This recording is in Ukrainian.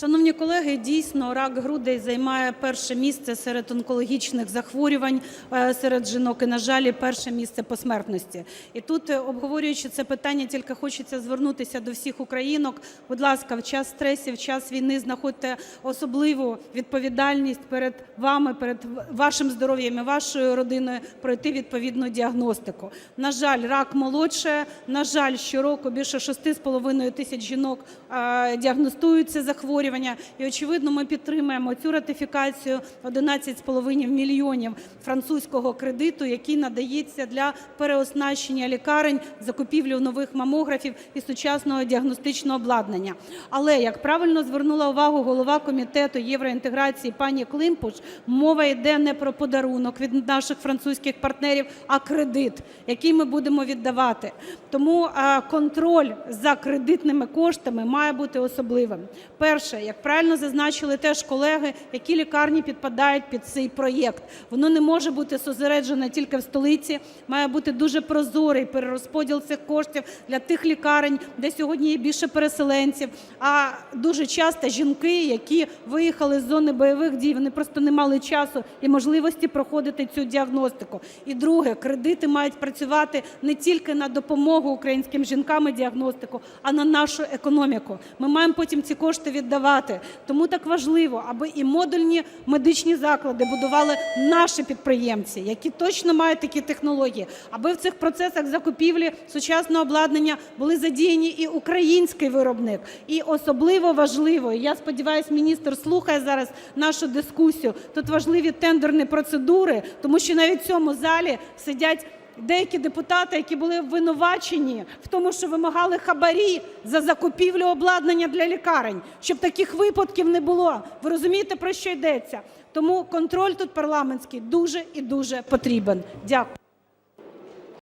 Шановні колеги, дійсно, рак грудей займає перше місце серед онкологічних захворювань е, серед жінок і, на жаль, перше місце по смертності. І тут, е, обговорюючи це питання, тільки хочеться звернутися до всіх українок. Будь ласка, в час стресів, в час війни знаходьте особливу відповідальність перед вами, перед вашим здоров'ям і вашою родиною пройти відповідну діагностику. На жаль, рак молодше. На жаль, щороку більше 6,5 тисяч жінок е, діагностуються захворювання. І, очевидно, ми підтримуємо цю ратифікацію 11,5 мільйонів французького кредиту, який надається для переоснащення лікарень, закупівлю нових мамографів і сучасного діагностичного обладнання. Але, як правильно звернула увагу голова комітету євроінтеграції пані Климпуш, мова йде не про подарунок від наших французьких партнерів, а кредит, який ми будемо віддавати. Тому е, контроль за кредитними коштами має бути особливим. Перше, як правильно зазначили теж колеги, які лікарні підпадають під цей проєкт. Воно не може бути зосереджено тільки в столиці, має бути дуже прозорий перерозподіл цих коштів для тих лікарень, де сьогодні є більше переселенців. А дуже часто жінки, які виїхали з зони бойових дій, вони просто не мали часу і можливості проходити цю діагностику. І друге, кредити мають працювати не тільки на допомогу українським жінкам і діагностику, а на нашу економіку. Ми маємо потім ці кошти віддавати. Тому так важливо, аби і модульні медичні заклади будували наші підприємці, які точно мають такі технології, аби в цих процесах закупівлі сучасного обладнання були задіяні і український виробник. І особливо важливо, я сподіваюся, міністр слухає зараз нашу дискусію. Тут важливі тендерні процедури, тому що навіть в цьому залі сидять. Деякі депутати, які були обвинувачені в тому, що вимагали хабарі за закупівлю обладнання для лікарень, щоб таких випадків не було. Ви розумієте, про що йдеться? Тому контроль тут парламентський дуже і дуже потрібен. Дякую.